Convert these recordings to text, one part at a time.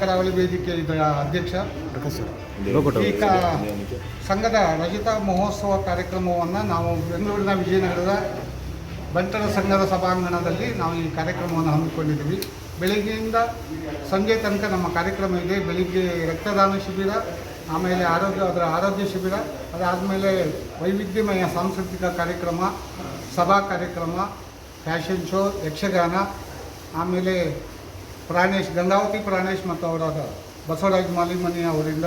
ಕರಾವಳಿ ವೇದಿಕೆ ಇದರ ಅಧ್ಯಕ್ಷ. ಈಗ ಕ ಸಂಘದ ರಜತ ಮಹೋತ್ಸವ ಕಾರ್ಯಕ್ರಮವನ್ನು ನಾವು ಬೆಂಗಳೂರಿನ ವಿಜಯನಗರದ ಬಂಟರ ಸಂಘದ ಸಭಾಂಗಣದಲ್ಲಿ ನಾವು ಈ ಕಾರ್ಯಕ್ರಮವನ್ನು ಹಮ್ಮಿಕೊಂಡಿದ್ದೀವಿ. ಬೆಳಗ್ಗೆಯಿಂದ ಸಂಜೆ ತನಕ ನಮ್ಮ ಕಾರ್ಯಕ್ರಮ ಇದೆ. ಬೆಳಿಗ್ಗೆ ರಕ್ತದಾನ ಶಿಬಿರ ಆಮೇಲೆ ಆರೋಗ್ಯ ಅದರ ಆರೋಗ್ಯ ಶಿಬಿರ ಅದಾದಮೇಲೆ ವೈವಿಧ್ಯಮಯ ಸಾಂಸ್ಕೃತಿಕ ಕಾರ್ಯಕ್ರಮ ಸಭಾ ಕಾರ್ಯಕ್ರಮ ಫ್ಯಾಷನ್ ಶೋ ಯಕ್ಷಗಾನ ಆಮೇಲೆ ಪ್ರಾಣೇಶ್ ಗಂಗಾವತಿ ಪ್ರಾಣೇಶ್ ಮತ್ತು ಅವರಾದ ಬಸವರಾಜ್ ಮಾಲಿಮನಿ ಅವರಿಂದ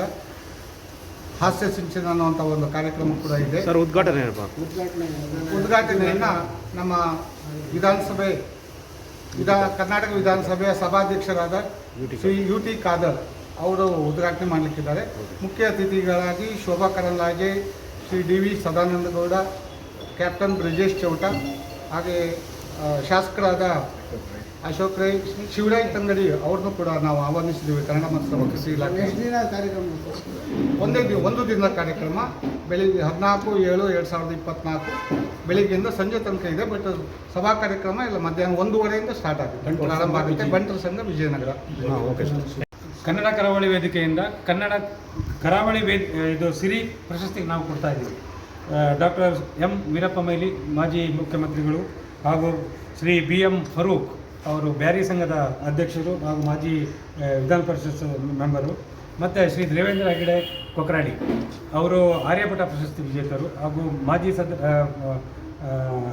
ಹಾಸ್ಯ ಸಿಂಚನ ಅನ್ನುವಂಥ ಒಂದು ಕಾರ್ಯಕ್ರಮ ಕೂಡ ಇದೆ. ಸರ್ ಉದ್ಘಾಟನೆ ಉದ್ಘಾಟನೆಯನ್ನು ನಮ್ಮ ವಿಧಾನಸಭೆ ವಿಧಾ ಕರ್ನಾಟಕ ವಿಧಾನಸಭೆಯ ಸಭಾಧ್ಯಕ್ಷರಾದ ಶ್ರೀ ಯು ಟಿ ಖಾದರ್ ಅವರು ಉದ್ಘಾಟನೆ ಮಾಡಲಿಕ್ಕಿದ್ದಾರೆ. ಮುಖ್ಯ ಅತಿಥಿಗಳಾಗಿ Shobha Karandlaje Shri D V Sadananda Gowda captain Brijesh Chowta ಹಾಗೆ ಶಾಸಕರಾದ ಅಶೋಕ್ ರೈ ಶಿವರಾಯ್ ತಂಗಡಿ ಅವ್ರನ್ನೂ ಕೂಡ ನಾವು ಆಹ್ವಾನಿಸಿದ್ದೀವಿ. ಕನ್ನಡ ಮತ್ತು ಕೃಷಿ ಇಲಾಖೆ. ಒಂದೇ ದಿನ ಒಂದು ದಿನದ ಕಾರ್ಯಕ್ರಮ. ಬೆಳಿಗ್ಗೆ ಹದಿನಾಲ್ಕು ಏಳು ಎರಡು ಸಾವಿರದ ಇಪ್ಪತ್ನಾಲ್ಕು. ಬೆಳಿಗ್ಗೆಯಿಂದ ಸಂಜೆ ತನಕ ಇದೆ ಬಟ್ ಸಭಾ ಕಾರ್ಯಕ್ರಮ ಇಲ್ಲ ಮಧ್ಯಾಹ್ನ ಒಂದೂವರೆಯಿಂದ ಸ್ಟಾರ್ಟ್ ಆಗುತ್ತೆ ಪ್ರಾರಂಭ ಆಗುತ್ತೆ. ಬಂಟರ ಸಂಘ ವಿಜಯನಗರ. ಓಕೆ ಸರ್ ಕನ್ನಡ ಕರಾವಳಿ ವೇದಿಕೆಯಿಂದ ಕನ್ನಡ ಕರಾವಳಿ ವೇದ ಇದು ಸಿರಿ ಪ್ರಶಸ್ತಿಗೆ ನಾವು ಕೊಡ್ತಾ ಇದ್ದೀವಿ. ಡಾಕ್ಟರ್ ಎಂ ವೀರಪ್ಪ ಮೈಲಿ ಮಾಜಿ ಮುಖ್ಯಮಂತ್ರಿಗಳು ಹಾಗೂ ಶ್ರೀ ಬಿ ಎಂ ಫರೂಕ್ ಅವರು ಬ್ಯಾರಿ ಸಂಘದ ಅಧ್ಯಕ್ಷರು ಹಾಗೂ ಮಾಜಿ ವಿಧಾನ ಪರಿಷತ್ ಮೆಂಬರು. ಮತ್ತು ಶ್ರೀ ದೇವೇಂದ್ರ ಹೆಗಡೆ ಕೊಕ್ರಾಡಿ ಅವರು ಆರ್ಯಭಟ ಪ್ರಶಸ್ತಿ ವಿಜೇತರು ಹಾಗೂ ಮಾಜಿ ಸದ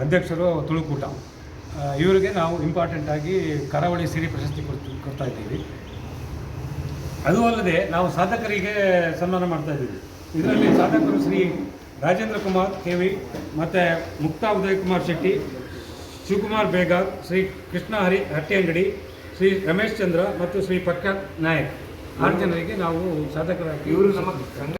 ಅಧ್ಯಕ್ಷರು ತುಳುಕೂಟ. ಇವರಿಗೆ ನಾವು ಇಂಪಾರ್ಟೆಂಟ್ ಆಗಿ ಕರಾವಳಿ ಸಿರಿ ಪ್ರಶಸ್ತಿ ಕೊಡ್ತಿ, ಕೊಡ್ತಾ ಇದ್ದೀವಿ. ಅದು ಅಲ್ಲದೆ ನಾವು ಸಾಧಕರಿಗೆ ಸನ್ಮಾನ ಮಾಡ್ತಾ ಇದ್ದೀವಿ. ಇದರಲ್ಲಿ ಸಾಧಕರು ಶ್ರೀ ರಾಜೇಂದ್ರ ಕುಮಾರ್ ಕೆ ವಿ, ಮತ್ತು ಮುಕ್ತಾ ಉದಯ್ ಕುಮಾರ್ ಶೆಟ್ಟಿ ಶಿವಕುಮಾರ್ ಬೇಗಾರ್ ಶ್ರೀ ಕೃಷ್ಣ ಹರಿ ಹಟ್ಟಿಯಂಗಡಿ, ಶ್ರೀ ರಮೇಶ್ ಚಂದ್ರ ಮತ್ತು ಶ್ರೀ ಪ್ರಖ್ಯಾತ್ ನಾಯಕ್. ಆರು ಜನರಿಗೆ ನಾವು ಸಾಧಕರಾಗಿ ಇವರು ನಮ್ಮ